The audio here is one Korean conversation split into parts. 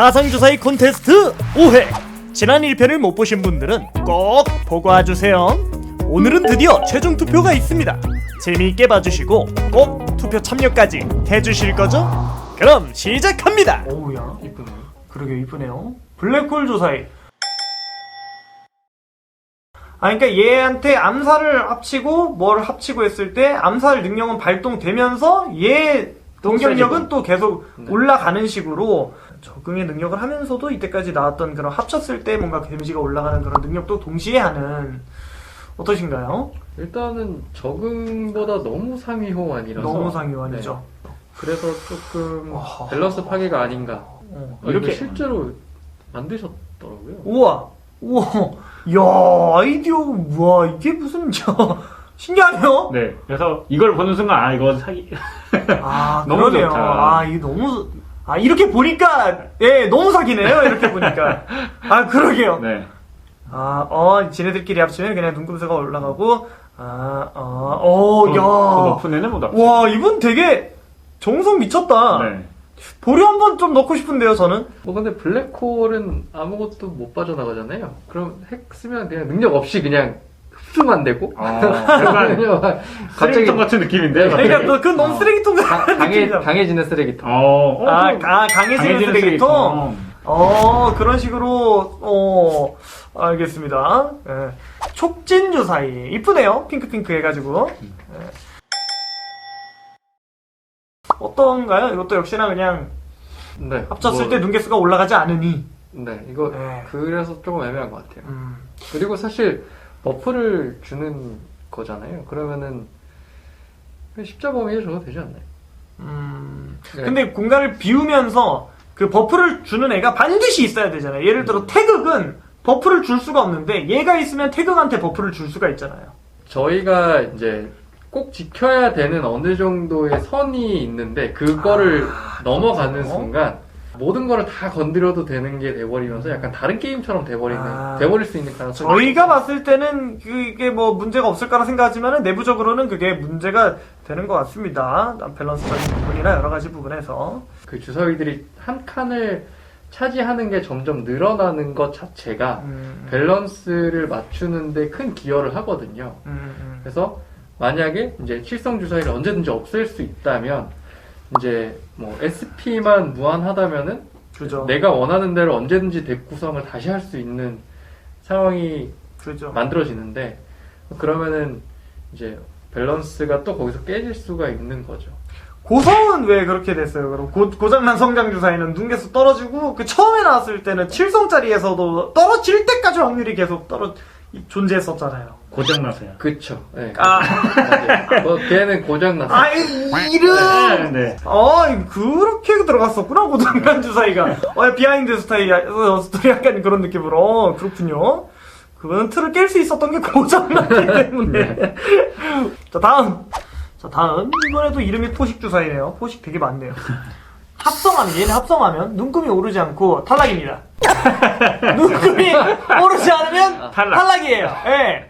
가상주사위 콘테스트 5회. 지난 1편을 못 보신 분들은 꼭 보고 와주세요. 오늘은 드디어 최종 투표가 있습니다. 재미있게 봐주시고 꼭 투표 참여까지 해주실 거죠? 그럼 시작합니다. 오우야 이쁘네요. 그러게 이쁘네요. 블랙홀 조사위 아 그러니까 얘한테 암살을 합치고 뭘 합치고 했을 때 암살 능력은 발동되면서 얘 공격력은 또 계속 네. 올라가는 식으로 적응의 능력을 하면서도 이때까지 나왔던 그런 합쳤을 때 뭔가 데미지가 올라가는 그런 능력도 동시에 하는 어떠신가요? 일단은 적응보다 너무 상위 호환이라서 너무 상위완이죠. 네. 그래서 조금. 밸런스 파괴가 아닌가. 어, 아, 이렇게 실제로 만드셨더라고요. 우와 우와 야 아이디어 우와 이게 무슨 저 신기하네요. 네. 그래서 이걸 보는 순간 아 이거 사기. 아, 너무 그러네요. 좋다. 아, 이거 너무, 아, 이렇게 보니까, 예, 너무 사기네요. 이렇게 보니까. 아, 그러게요. 네. 아, 어, 지네들끼리 합치면 그냥 눈금수가 올라가고, 아, 아, 어, 더, 더 야. 높은 애는 못 합쳐. 와, 이분 되게 정성 미쳤다. 네. 보려 한번 좀 넣고 싶은데요, 저는. 뭐 근데 블랙홀은 아무것도 못 빠져나가잖아요. 그럼 핵 쓰면 그냥 능력 없이 그냥 흡수만 되고. 어, 약간 그냥 갑자기 쓰레기통 같은 느낌인데. 그러니까, 너, 그건 너무 어. 쓰레기통 강- 같은 강해, 느낌이잖아. 강해지는 쓰레기통. 어. 어, 아, 그- 아, 강해지는 쓰레기통? 어, 그런 식으로, 어, 알겠습니다. 예. 촉진주 사이. 이쁘네요. 핑크핑크 해가지고. 예. 어떤가요? 이것도 역시나 그냥 네. 합쳤을 뭐, 때 눈개수가 올라가지 않으니. 네. 이거 네. 그래서 조금 애매한 것 같아요. 음, 그리고 사실 버프를 주는 거잖아요. 그러면은 십자범위 해줘도 되지 않나요? 음. 네. 근데 공간을 비우면서 그 버프를 주는 애가 반드시 있어야 되잖아요. 예를 음. 들어 태극은 버프를 줄 수가 없는데 얘가 있으면 태극한테 버프를 줄 수가 있잖아요. 저희가 이제 꼭 지켜야 되는 어느 정도의 선이 있는데 그거를 아, 넘어가는 그렇죠. 순간 모든 거를 다 건드려도 되는 게 돼버리면서 약간 다른 게임처럼 돼버리는 아. 돼버릴 수 있는 가능성이 저희가 봤을 때는 그게 뭐 문제가 없을 거라 생각하지만 내부적으로는 그게 문제가 되는 것 같습니다. 밸런스적인 부분이나 여러 가지 부분에서. 그 주사위들이 한 칸을 차지하는 게 점점 늘어나는 것 자체가 음, 밸런스를 맞추는데 큰 기여를 하거든요. 음, 음. 그래서 만약에 이제 칠성 주사위를 언제든지 없앨 수 있다면 이제 뭐 SP만 무한하다면은 그죠. 내가 원하는 대로 언제든지 덱 구성을 다시 할 수 있는 상황이 그죠. 만들어지는데 그러면은 이제 밸런스가 또 거기서 깨질 수가 있는 거죠. 고성은 왜 그렇게 됐어요? 그럼 고, 고장난 성장 주사위는 눈개수 떨어지고 그 처음에 나왔을 때는 7성짜리에서도 떨어질 때까지 확률이 계속 떨어 이- 존재했었잖아요. 고장나서요. 그쵸. 네. 아, 맞아요. 뭐 걔는 고장났어. 아 이 이름. 네. 네. 아, 그렇게 들어갔었구나, 고장난 주사위가. 어, 비하인드 스타일, 어, 스토리 약간 그런 느낌으로. 어, 그렇군요. 그거는 틀을 깰 수 있었던 게 고장났기 때문에. 자, 다음. 자, 다음. 이번에도 이름이 포식 주사위네요. 포식 되게 많네요. 합성하면, 얘는 합성하면 눈금이 오르지 않고 탈락입니다. 눈금이 오르지 않으면 탈락. 탈락이에요. 예.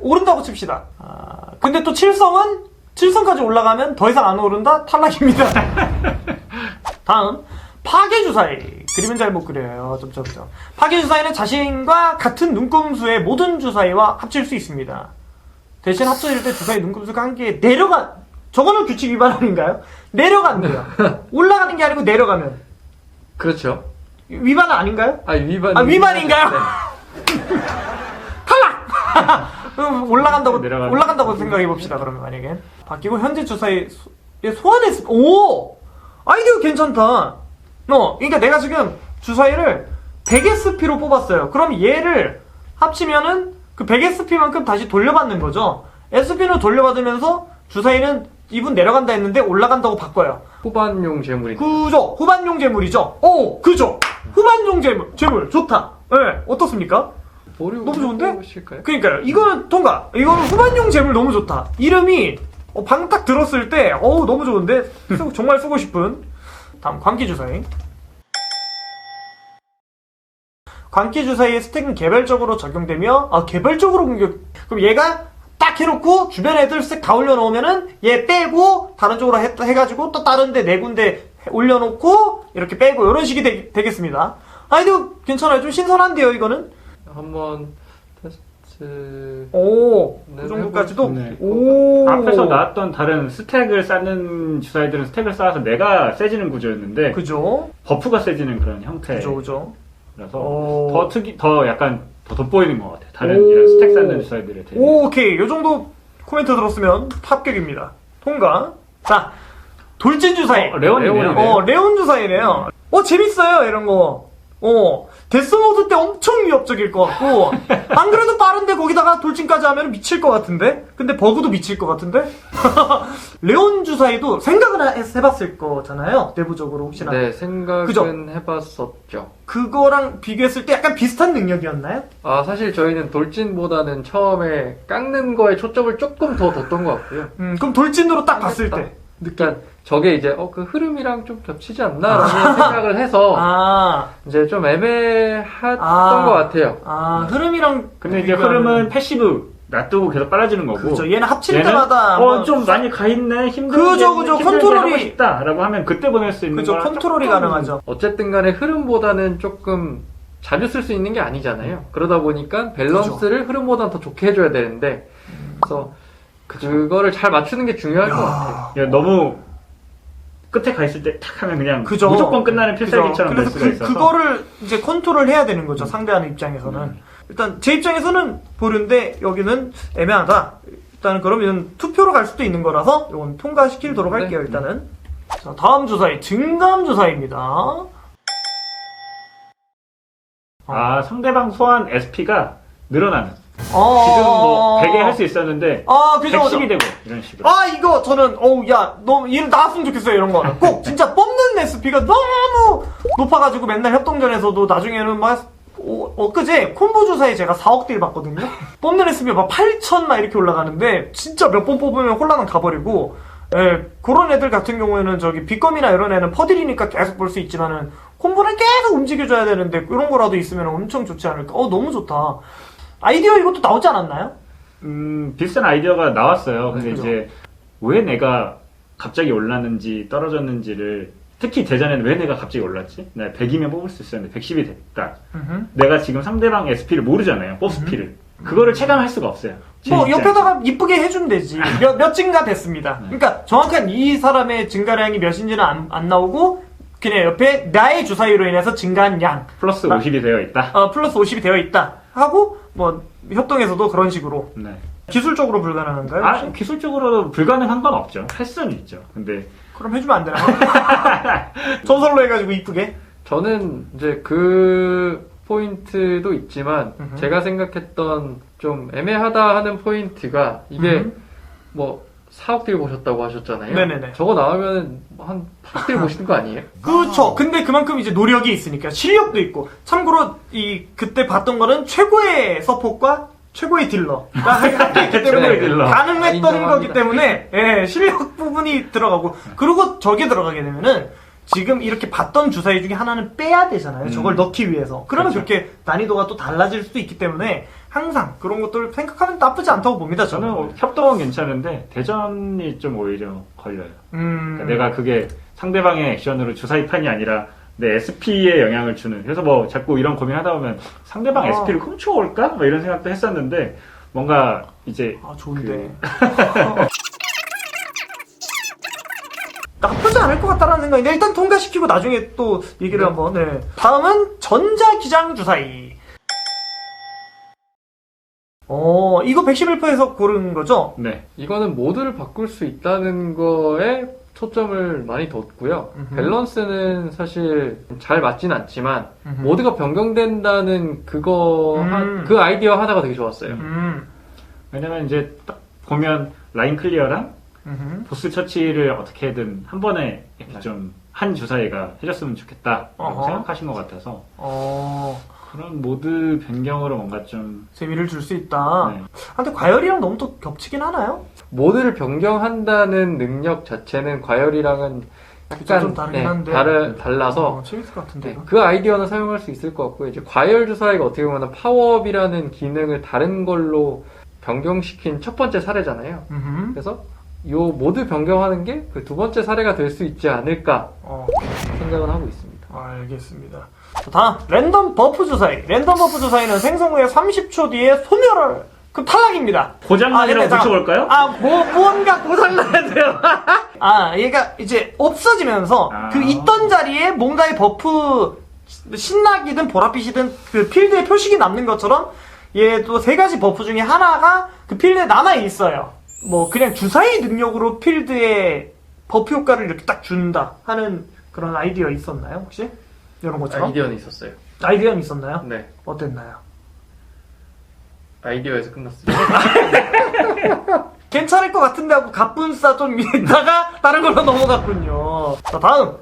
오른다고 칩시다. 아, 근데 또 칠성은 7성까지 올라가면 더 이상 안 오른다? 탈락입니다. 다음 파괴주사위 그림은 잘 못 그려요 점점점 파괴주사위는 자신과 같은 눈금수의 모든 주사위와 합칠 수 있습니다 대신 합쳐질 때 주사위 눈금수가 한개 내려가 저거는 규칙 위반 아닌가요? 내려간대요 올라가는 게 아니고 내려가면 그렇죠. 위반은 아닌가요? 아 위반. 아, 위반인가요? 네. 그럼 올라간다고 내려가는 올라간다고 생각해 봅시다. 그러면 만약에 바뀌고 현재 주사위 소- 예, 소환했 오 아이디어 괜찮다. 어 그러니까 내가 지금 주사위를 100SP로 뽑았어요. 그럼 얘를 합치면은 그 100SP만큼 다시 돌려받는 거죠. SP로 돌려받으면서 주사위는 이분 내려간다 했는데 올라간다고 바꿔요. 후반용 재물이. 그죠? 후반용 재물이죠? 오, 그죠? 후반용 재물, 재물, 좋다. 예, 어떻습니까? 너무 좋은데? 그니까요. 이거는 통과. 이거는 후반용 재물 너무 좋다. 이름이 어, 방금 딱 들었을 때, 어우, 너무 좋은데? 쓰- 정말 쓰고 싶은. 다음, 광기주사위. 광기주사위의 스택은 개별적으로 적용되며, 아, 개별적으로 공격. 그럼 얘가 딱 해놓고, 주변 애들 쓱다 올려놓으면은, 얘 빼고, 다른 쪽으로 해, 해가지고, 또 다른데 네 군데 올려놓고 이렇게 빼고 이런 식이 되, 겠습니다 아이디어 괜찮아요. 좀 신선한데요, 이거는. 한번 테스트 오, 네, 그 정도까지도. 네. 오. 앞에서 나왔던 다른 스택을 쌓는 주사위들은 스택을 쌓아서 내가 세지는 구조였는데 그죠? 버프가 세지는 그런 형태라서 그죠, 그죠. 더 오. 특이 더 약간 더 돋보이는 것 같아요. 다른 오. 이런 스택 쌓는 주사위들에 대해. 오, 오케이. 요 정도 코멘트 들었으면 합격입니다. 통과. 자, 돌진 주사위. 어, 레온이네요. 레온이네. 어, 레온 주사위네요. 어, 재밌어요, 이런 거. 어, 데스노드 때 엄청 위협적일 것 같고, 안 그래도 빠른데 거기다가 돌진까지 하면 미칠 것 같은데? 근데 버그도 미칠 것 같은데? 레온 주사위도 생각을 해- 해봤을 거잖아요, 내부적으로 혹시나. 네 생각은 그죠? 해봤었죠. 그거랑 비교했을 때 약간 비슷한 능력이었나요? 아 사실 저희는 돌진보다는 처음에 깎는 거에 초점을 조금 더 뒀던 것 같고요. 음, 그럼 돌진으로 딱 봤을 때. 일단 저게 이제 어 그 흐름이랑 좀 겹치지 않나라는 생각을 해서 아, 이제 좀 애매했던 아. 것 같아요. 아, 흐름이랑. 근데 이제 비교하면- 흐름은 패시브 놔두고 계속 빨아주는 거고. 그죠. 얘는 합칠 얘는 때마다. 뭐- 어좀 많이 가 있네 힘들게 그죠, 그죠. 힘들게 컨트롤이- 하고 싶다라고 하면 그때 보낼 수 있는 그죠. 거랑 컨트롤이 조금 가능하죠. 어쨌든 간에 흐름보다는 조금 자주 쓸 수 있는 게 아니잖아요. 그러다 보니까 밸런스를 흐름보다는 더 좋게 해줘야 되는데 그래서 그거를 잘 맞추는 게 중요할 것 같아요. 야, 너무 끝에 가 있을 때 탁 하면 그냥 그죠. 무조건 끝나는. 필살기처럼 될 그래서 수가 그, 있어서 그거를 이제 컨트롤 해야 되는 거죠. 상대하는 입장에서는. 음. 일단 제 입장에서는 보는데 여기는 애매하다. 일단은 그러면 투표로 갈 수도 있는 거라서 이건 통과시키도록 네. 할게요. 일단은. 자, 다음 주사위 증감 주사위입니다. 아 상대방 소환 SP가 늘어나는 어... 지금 뭐 100에 할수 있었는데 아, 그죠. 그죠. 110이 되고 이런 식으로. 아 이거 저는 어우 야 너무 일 나왔으면 좋겠어 요 이런 거는. 꼭 진짜 뽑는 SP가 너무 높아가지고 맨날 협동전에서도 나중에는 막 어, 엊그제 콤보 주사에 제가 4억 딜 받거든요. 뽑는 SP가 막 8천 막 이렇게 올라가는데 진짜 몇 번 뽑으면 혼란은 가버리고 예, 그런 애들 같은 경우에는 저기 비검이나 이런 애는 퍼들이니까 계속 볼 수 있지만은 콤보는 계속 움직여줘야 되는데 이런 거라도 있으면 엄청 좋지 않을까? 어 너무 좋다 아이디어 이것도 나오지 않았나요? 음, 비슷한 아이디어가 나왔어요. 근데 그죠. 이제 왜 내가 갑자기 올랐는지 떨어졌는지를 특히 대전에는 왜 내가 갑자기 올랐지? 내가 100이면 뽑을 수 있었는데 110이 됐다. 음흠. 내가 지금 상대방 SP를 모르잖아요. 뽑스피를. 그거를 체감할 수가 없어요. 제 뭐 입장에서. 옆에다가 이쁘게 해주면 되지. 몇, 몇 증가 됐습니다. 네. 그러니까 정확한 이 사람의 증가량이 몇인지는 안, 안 나오고 그냥 옆에 나의 주사위로 인해서 증가한 양 플러스 나- 50이 되어 있다. 어, 플러스 50이 되어 있다 하고 뭐 협동에서도 그런 식으로 네. 기술적으로 불가능한가요? 아, 혹시? 기술적으로 불가능한 건 없죠. 할 수는 있죠. 근데 그럼 해주면 안 되나? 전설로 해가지고 이쁘게. 저는 이제 그 포인트도 있지만 음흠. 제가 생각했던 좀 애매하다 하는 포인트가 이게 음흠. 뭐 4억 딜 보셨다고 하셨잖아요. 네네네. 저거 나오면 한 8억 딜 보시는 거 아니에요? 그렇죠. 근데 그만큼 이제 노력이 있으니까 실력도 있고. 참고로 이 그때 봤던 거는 최고의 서폿과 최고의 딜러가 함께 있기 때문에 최고의 딜러. 가능했던 인정합니다. 거기 때문에 예, 실력 부분이 들어가고 그리고 저게 들어가게 되면은 지금 이렇게 봤던 주사위 중에 하나는 빼야 되잖아요. 음. 저걸 넣기 위해서. 그러면 그렇죠. 그렇게 난이도가 또 달라질 수도 있기 때문에 항상 그런 것들 생각하면 나쁘지 않다고 봅니다. 저는 저는. 어, 협동은 괜찮은데 대전이 좀 오히려 걸려요. 음. 그러니까 내가 그게 상대방의 액션으로 주사위판이 아니라 내 SP에 영향을 주는. 그래서 뭐 자꾸 이런 고민하다 보면 상대방 어. SP를 훔쳐올까? 뭐 이런 생각도 했었는데 뭔가 이제 아 좋은데. 나쁘지 않을 것 같다라는 생각인데 일단 통과시키고 나중에 또 얘기를 네. 한번. 네. 다음은 전자기장 주사위. 어 이거 111%에서 고른 거죠? 네. 이거는 모드를 바꿀 수 있다는 거에 초점을 많이 뒀고요. 음흠. 밸런스는 사실 잘 맞진 않지만 음흠. 모드가 변경된다는 그거 음. 한- 그 아이디어 하나가 되게 좋았어요. 음. 왜냐면 이제 딱 보면 라인 클리어랑 음흠. 보스 처치를 어떻게든 한 번에 이렇게 네. 좀한 주사위가 해줬으면 좋겠다라고 어허. 생각하신 것 같아서 어 그런 모드 변경으로 뭔가 좀 재미를 줄 수 있다. 네. 아, 근데 과열이랑 너무 또 겹치긴 하나요? 모드를 변경한다는 능력 자체는 과열이랑은 약간 좀 다르긴 네, 한데. 다르, 달라서 어, 재밌을 것 같은데. 네, 그 아이디어는 사용할 수 있을 것 같고 이제 과열 주사위가 어떻게 보면 파워업이라는 기능을 다른 걸로 변경시킨 첫 번째 사례잖아요. 음흠. 그래서 요 모드 변경하는 게 그 두 번째 사례가 될 수 있지 않을까. 어, 생각을 하고 있습니다. 알겠습니다. 자, 다음 랜덤 버프 주사위. 랜덤 버프 주사위는 생성 후에 30초 뒤에 소멸을 그 탈락입니다. 고장난이라고 잠깐- 붙여볼까요? 아, 뭐, 뭔가 고장나야 돼요. 아, 얘가 이제 없어지면서 아. 그 있던 자리에 뭔가의 버프, 신나기든 보랏빛이든 그 필드에 표식이 남는 것처럼 얘도 세 가지 버프 중에 하나가 그 필드에 남아 있어요. 뭐, 그냥 주사위 능력으로 필드에 버프 효과를 이렇게 딱 준다 하는 그런 아이디어 있었나요, 혹시? 이런 것처럼? 아이디어는 있었어요. 아이디어는 있었나요? 네. 어땠나요? 아이디어에서 끝났습니다. 괜찮을 것 같은데 하고 갑분싸 좀 있다가 다른 걸로 넘어갔군요. 자, 다음.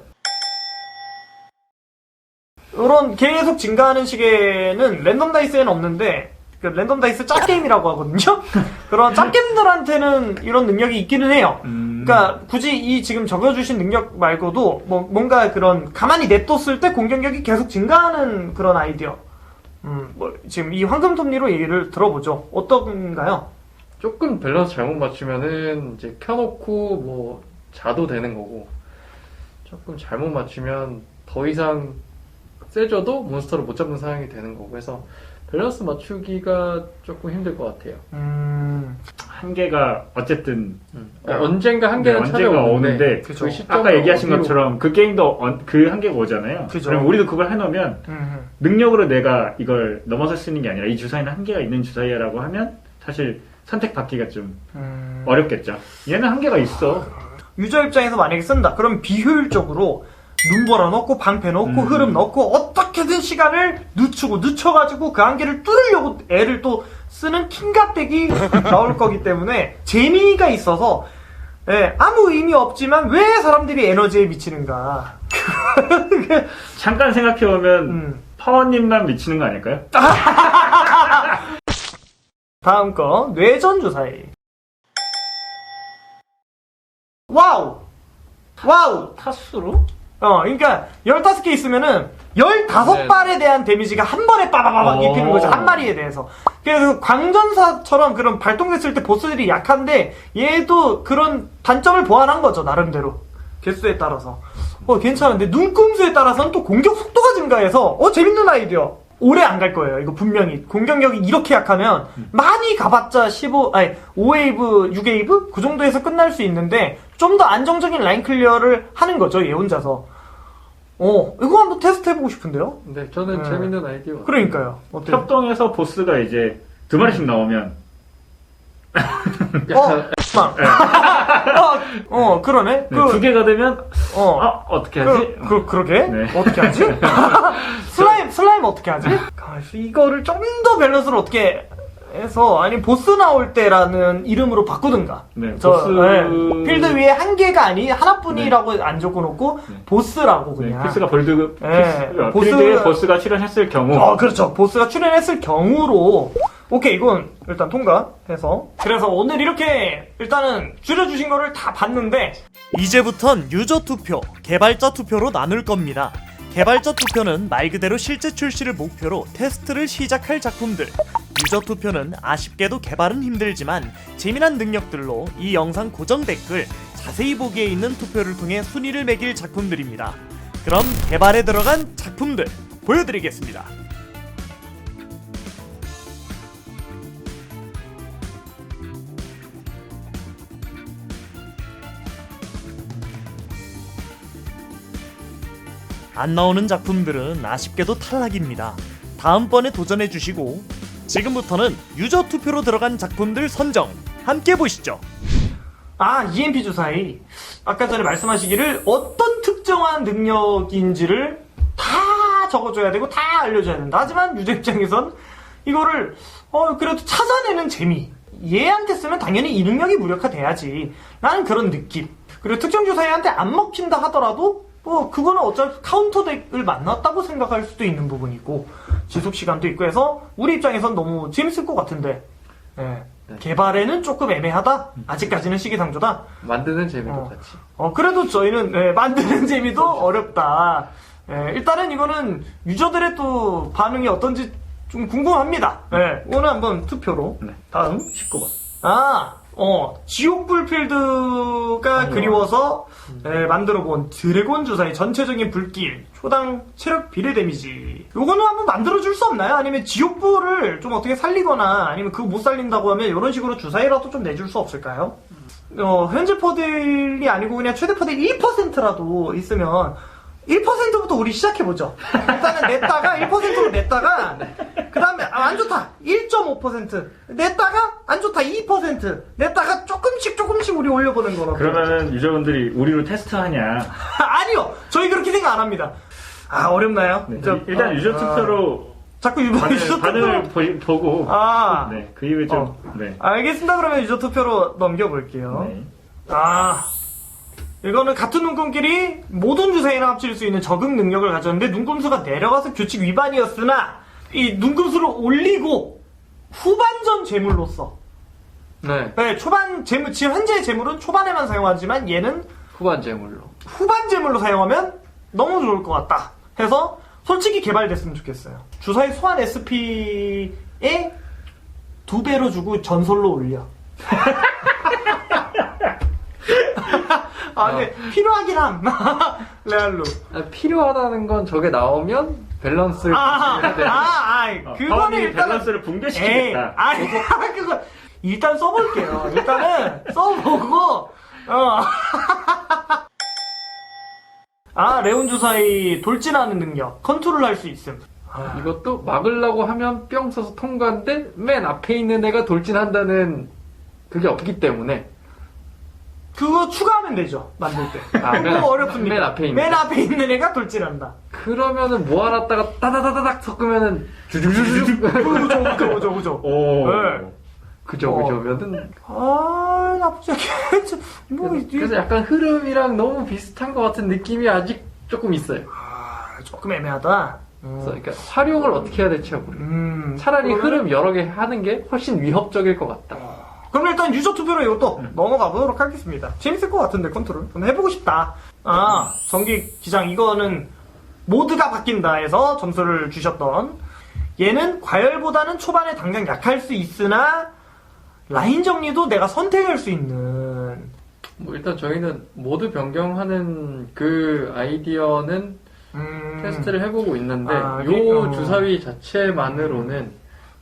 이런 계속 증가하는 시계는 랜덤 다이스에는 없는데 그 랜덤 다이스 짭게임이라고 하거든요. 그런 짭게임들한테는 이런 능력이 있기는 해요. 음. 그러니까 굳이 이 지금 적어주신 능력 말고도 뭐 뭔가 그런 가만히 냅뒀을 때 공격력이 계속 증가하는 그런 아이디어. 음, 뭐 지금 이 황금 톱니로 얘기를 들어보죠. 어떤가요? 조금 밸런스 잘못 맞추면은 이제 켜놓고 뭐 자도 되는 거고 조금 잘못 맞추면 더 이상 세져도 몬스터를 못 잡는 상황이 되는 거고 해서 밸런스 맞추기가 조금 힘들 것 같아요. 음, 한계가 어쨌든 어, 언젠가 한계는 네, 언젠가 오는데 그죠. 그 아까 얘기하신 어디로- 것처럼 그 게임도 언- 그 한계가 오잖아요. 그죠. 그럼 우리도 그걸 해놓으면 음, 능력으로 내가 이걸 넘어설 수 있는 게 아니라 이 주사위는 한계가 있는 주사위라고 하면 사실 선택받기가 좀 음. 어렵겠죠. 얘는 한계가 있어. 유저 입장에서 만약에 쓴다. 그럼 비효율적으로 눈보라 넣고 방패 넣고 음. 흐름 넣고 어떻게든 시간을 늦추고 늦춰가지고 그 한계를 뚫으려고 애를 또 쓰는 킹가백이 나올 거기 때문에 재미가 있어서 예, 아무 의미 없지만 왜 사람들이 에너지에 미치는가? 잠깐 생각해보면 음. 파워님만 미치는 거 아닐까요? 다음 거 뇌전 주사위. 와우, 와우. 타수로? 어, 그러니까 15개 있으면은 15발에 대한 데미지가 한 번에 빠바바박 어. 입히는 거죠. 한 마리에 대해서. 그래서 광전사처럼 그런 발동됐을 때 보스들이 약한데 얘도 그런 단점을 보완한 거죠. 나름대로. 개수에 따라서. 어, 괜찮은데 눈금수에 따라서는 또 공격 속도가 증가해서 어, 재밌는 아이디어. 오래 안 갈 거예요. 이거 분명히. 공격력이 이렇게 약하면 많이 가봤자 15, 아니, 5웨이브, 6웨이브? 그 정도에서 끝날 수 있는데 좀 더 안정적인 라인 클리어를 하는 거죠. 얘 혼자서. 어, 이거 한번 테스트 해보고 싶은데요? 근데 저는 네. 재밌는 아이디어. 그러니까요. 어때요? 협동에서 보스가 이제 두 마리씩 나오면 어, 막. 어, 어, 그러네. 네, 두 개가 되면 어. 아 어떻게 하지? 그, 그, 그러게? 네. 어떻게 하지? 슬라임, 슬라임 어떻게 하지? 가만있어. 이거를 좀 더 밸런스를 어떻게 해서, 아니, 보스 나올 때라는 이름으로 바꾸든가. 네, 저, 보스- 네, 필드 위에 한 개가 아니, 하나뿐이라고 안 적어놓고, 네. 보스라고 네, 그냥. 필스가 벌드 네, 필스, 보스- 필드에 보스가 출연했을 경우 어, 그렇죠. 보스가 출연했을 경우로. 오케이, 이건 일단 통과해서. 그래서 오늘 이렇게 일단은 줄여주신 거를 다 봤는데. 이제부턴 유저 투표, 개발자 투표로 나눌 겁니다. 개발자 투표는 말 그대로 실제 출시를 목표로 테스트를 시작할 작품들. 유저 투표는 아쉽게도 개발은 힘들지만 재미난 능력들로 이 영상 고정 댓글 자세히 보기에 있는 투표를 통해 순위를 매길 작품들입니다. 그럼 개발에 들어간 작품들 보여드리겠습니다. 안 나오는 작품들은 아쉽게도 탈락입니다. 다음번에 도전해 주시고 지금부터는 유저 투표로 들어간 작품들 선정 함께 보시죠. 아, EMP 주사위. 아까 전에 말씀하시기를 어떤 특정한 능력인지를 다 적어줘야 되고 다 알려줘야 된다. 하지만 유저 입장에선 이거를 어 그래도 찾아내는 재미. 얘한테 쓰면 당연히 이 능력이 무력화돼야지. 라는 그런 느낌. 그리고 특정 주사위한테 안 먹힌다 하더라도 뭐 그거는 어차피 카운터 덱을 만났다고 생각할 수도 있는 부분이고 지속 시간도 있고 해서 우리 입장에선 너무 재밌을 것 같은데 예. 개발에는 조금 애매하다. 아직까지는 시기상조다. 만드는 재미도 어. 같이. 어, 그래도 저희는 예, 만드는 재미도 어렵다. 예, 일단은 이거는 유저들의 또 반응이 어떤지 좀 궁금합니다. 예, 오늘 한번 투표로. 네. 다음. 19번. 아, 어, 지옥불 필드가 그리워서 에, 만들어본 드래곤 주사의 전체적인 불길, 초당 체력 비례 데미지. 요거는 한번 만들어줄 수 없나요? 아니면 지옥부를 좀 어떻게 살리거나 아니면 그거 못 살린다고 하면 이런 식으로 주사위라도 좀 내줄 수 없을까요? 어, 현재 퍼들이 아니고 그냥 최대 퍼들 1%라도 있으면 1%부터 우리 시작해보죠. 일단은 냈다가 1%로 냈다가 그 다음에 아, 안 좋다. 1.5% 냈다가 안 좋다. 2% 냈다가 조금씩 조금씩 우리 올려보는 거로 그러면은 유저분들이 우리로 테스트하냐? 아니요. 저희 그렇게 생각 안 합니다. 아 어렵나요? 네, 저- 일단 아, 유저 아, 투표로 자꾸 유저 반을, 투표 반을 보, 보고. 아. 네, 그 이후에 좀 어. 네. 알겠습니다. 그러면 유저 투표로 넘겨볼게요. 네. 아, 이거는 같은 눈금끼리 모든 주사위랑 합칠 수 있는 적응 능력을 가졌는데 눈금수가 내려가서 규칙 위반이었으나 이 눈금수를 올리고 후반전 재물로서 네. 네, 초반 재물 지금 현재의 재물은 초반에만 사용하지만 얘는 후반 제물로. 후반 재물로 사용하면 너무 좋을 것 같다 해서 솔직히 개발됐으면 좋겠어요 주사위 소환 SP에 두 배로 주고 전설로 올려 아 근데 필요하긴 함 레알로 아, 필요하다는 건 저게 나오면 밸런스를 아. 아, 아, 어, 그거는 일단 밸런스를 붕괴시키겠다. 아니 그거 일단 써볼게요. 일단은 써보고 어. 아 레온 주사위 돌진하는 능력 컨트롤 할 수 있음. 아, 이것도 막으려고 하면 뿅 써서 통과인데 맨 앞에 있는 애가 돌진한다는 그게 없기 때문에 그거 추가하면 되죠 만들 때. 아, 맨 그거 앞- 어렵습니까? 맨 앞에 있는 맨 앞에 있는 애가 돌진한다. 그러면은 모아놨다가 따다다다닥 섞으면은 주주주주 그죠 그죠 그죠 그죠. 오. 네. 그죠 어. 그죠 면은 아 나쁘지 않겠죠. 뭐 그래서, 이게 그래서 약간 흐름이랑 너무 비슷한 것 같은 느낌이 아직 조금 있어요. 아, 조금 애매하다. 그래서 그러니까 활용을 어떻게 해야 될지 모르. 음, 차라리 흐름 여러 개 하는 게 훨씬 위협적일 것 같다. 그럼 일단 유저 투표로 이것도 넘어가 보도록 하겠습니다. 재밌을 것 같은데 컨트롤. 한번 해보고 싶다. 아 전기 기장 이거는 모드가 바뀐다 해서 점수를 주셨던 얘는 과열보다는 초반에 당장 약할 수 있으나 라인 정리도 내가 선택할 수 있는 뭐 일단 저희는 모드 변경하는 그 아이디어는 음, 테스트를 해보고 있는데 아, 요 그러니까. 주사위 자체만으로는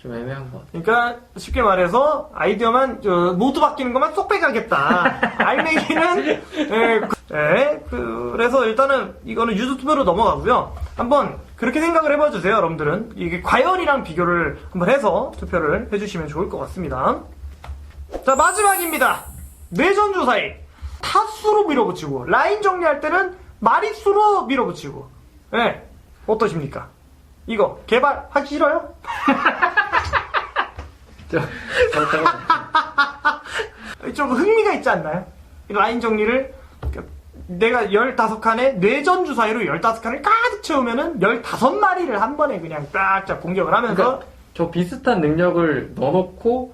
좀 애매한 것 같아요. 그러니까 쉽게 말해서 아이디어만 저, 모두 바뀌는 것만 쏙 빼가겠다. 알맹이는 예, 그, 예, 그래서 일단은 이거는 투표로 넘어가고요. 한번 그렇게 생각을 해봐 주세요, 여러분들은 이게 과열이랑 비교를 한번 해서 투표를 해주시면 좋을 것 같습니다. 자 마지막입니다. 뇌전 주사위 타수로 밀어붙이고 라인 정리할 때는 마릿수로 밀어붙이고. 예, 어떠십니까? 이거 개발 하기 싫어요? 저- 그렇다고 좀 흥미가 있지 않나요? 이 라인 정리를 내가 15칸에 뇌전 주사위로 15칸을 가득 채우면은 15마리를 한 번에 그냥 쫙쫙 공격을 하면서 그러니까 저 비슷한 능력을 넣어놓고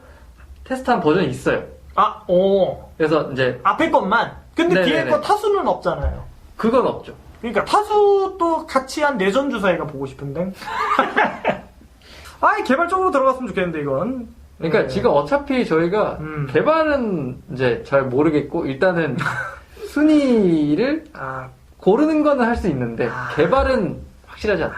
테스트한 버전이 있어요. 아, 오. 그래서 이제 앞에 것만. 근데 네네네. 뒤에 거 타수는 없잖아요. 그건 없죠. 그러니까 타수도 같이 한 뇌전 주사위가 보고 싶은데. 아이 개발적으로 들어갔으면 좋겠는데 이건. 그러니까 네. 지금 어차피 저희가 음. 개발은 이제 잘 모르겠고 일단은 순위를 아, 고르는 거는 할 수 있는데 아. 개발은 확실하지 않다.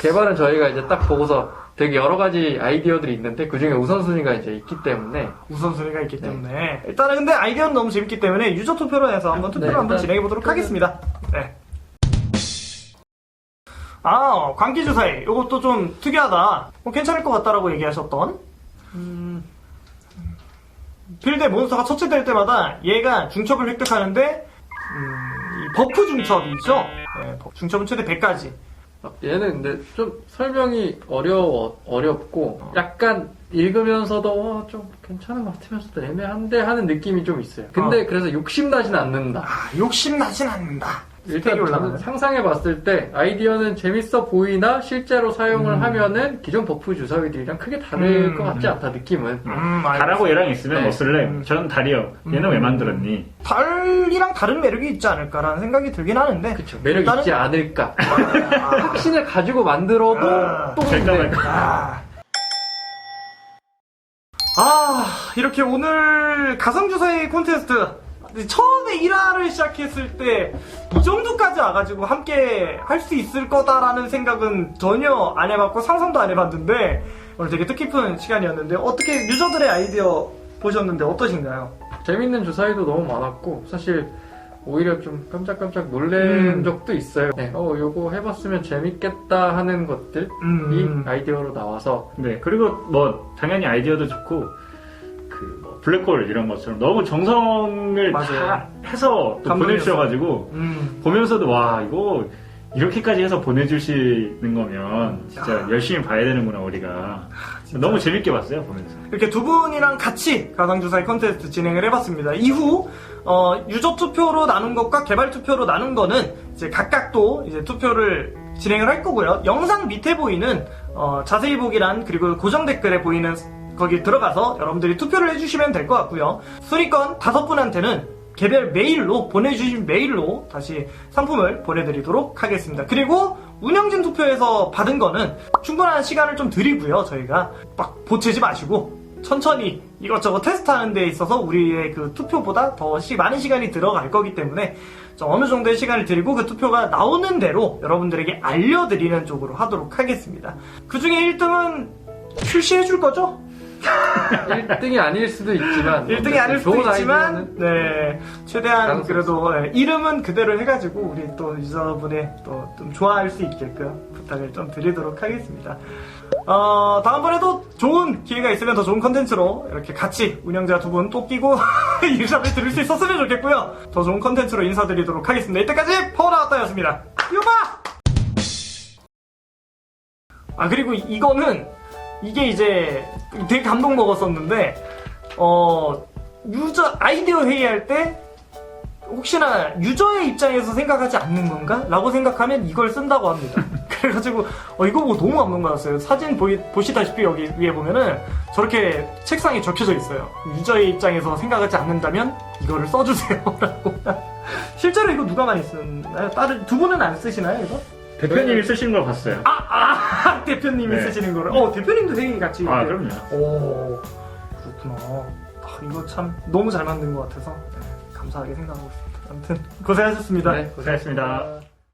개발은 저희가 이제 딱 보고서 되게 여러 가지 아이디어들이 있는데 그 중에 우선순위가 이제 있기 때문에 우선순위가 있기 네. 때문에 일단은 근데 아이디어는 너무 재밌기 때문에 유저 투표로 해서 한번 투표를 네, 한번 진행해 보도록 하겠습니다. 네. 아 광기 주사위 이것도 좀 특이하다. 뭐 괜찮을 것 같다라고 얘기하셨던 음, 필드에 몬스터가 처치될 때마다 얘가 중첩을 획득하는데 음, 이 버프 중첩이 있죠. 네, 버- 중첩은 최대 100까지. 얘는 근데 좀 설명이 어려워 어렵고 약간 읽으면서도 어, 좀 괜찮은 것 같으면서도 애매한데 하는 느낌이 좀 있어요. 근데 어. 그래서 욕심 나진 않는다. 아, 욕심 나진 않는다. 일단 올라가네. 상상해 봤을 때 아이디어는 재밌어 보이나 실제로 사용을 음. 하면은 기존 버프 주사위들이랑 크게 다를 음. 것 같지 않다 느낌은. 음, 달하고 얘랑 있으면 네. 뭐 쓸래? 음. 저는 달이요. 얘는 음. 왜 만들었니? 달이랑 다른 매력이 있지 않을까라는 생각이 들긴 하는데 그쵸 매력 일단은- 있지 않을까. 아, 확신을 가지고 만들어도 아. 또. 근데 아. 아, 이렇게 오늘 가상주사위 콘테스트 근데 처음에 1화를 시작했을 때 이 정도까지 와가지고 함께 할 수 있을 거다라는 생각은 전혀 안 해봤고 상상도 안 해봤는데 오늘 되게 뜻깊은 시간이었는데 어떻게 유저들의 아이디어 보셨는데 어떠신가요? 재밌는 주사위도 너무 많았고 사실 오히려 좀 깜짝깜짝 놀란 음. 적도 있어요. 네, 어 요거 해봤으면 재밌겠다 하는 것들이 음. 아이디어로 나와서 네, 그리고 뭐 당연히 아이디어도 좋고 블랙홀 이런 것처럼 너무 정성을 맞아요. 다 해서 또. 보내주셔가지고 음. 보면서도 와 이거 이렇게까지 해서 보내주시는 거면 진짜 야. 열심히 봐야 되는구나 우리가 너무 재밌게 봤어요 보면서. 이렇게 두 분이랑 같이 가상주사위 컨테스트 진행을 해봤습니다. 이후 어, 유저 투표로 나눈 것과 개발 투표로 나눈 거는 이제 각각 또 이제 투표를 진행을 할 거고요. 영상 밑에 보이는 어, 자세히 보기란 그리고 고정 댓글에 보이는 거기 들어가서 여러분들이 투표를 해주시면 될 것 같고요. 순위권 다섯 분한테는 개별 메일로 보내주신 메일로 다시 상품을 보내드리도록 하겠습니다. 그리고 운영진 투표에서 받은 거는 충분한 시간을 좀 드리고요. 저희가 막 보채지 마시고 천천히 이것저것 테스트하는 데 있어서 우리의 그 투표보다 더 시- 많은 시간이 들어갈 거기 때문에 좀 어느 정도의 시간을 드리고 그 투표가 나오는 대로 여러분들에게 알려드리는 쪽으로 하도록 하겠습니다. 그 중에 1등은 출시해 줄 거죠? 1등이 아닐 수도 있지만 1등이 아닐 수도 있지만 네 최대한 그래도 예, 이름은 그대로 해가지고 우리 또 유저분의 또 좀 좋아할 수 있게끔 부탁을 좀 드리도록 하겠습니다. 어 다음번에도 좋은 기회가 있으면 더 좋은 컨텐츠로 이렇게 같이 운영자 두 분 또 끼고 인사를 드릴 수 있었으면 좋겠고요. 더 좋은 컨텐츠로 인사드리도록 하겠습니다. 이때까지 퍼나왔다였습니다. 유바! 아 그리고 이- 이거는 이게 이제 되게 감동 먹었었는데 어 유저 아이디어 회의할 때 혹시나 유저의 입장에서 생각하지 않는 건가? 라고 생각하면 이걸 쓴다고 합니다. 그래가지고 어 이거 보고 너무 감동 받았어요. 사진 보이, 보시다시피 여기 위에 보면은 저렇게 책상에 적혀져 있어요. 유저의 입장에서 생각하지 않는다면 이거를 써주세요. 라고. 실제로 이거 누가 많이 쓰나요? 다른 두 분은 안 쓰시나요 이거? 대표님이 쓰시는 걸 봤어요. 아, 아, 대표님이 네. 쓰시는 거를. 어, 대표님도 회의 같이. 아. 그럼요. 오, 그렇구나. 아, 이거 참 너무 잘 만든 것 같아서 네, 감사하게 생각하고 있습니다. 아무튼 고생하셨습니다. 네, 고생하셨습니다.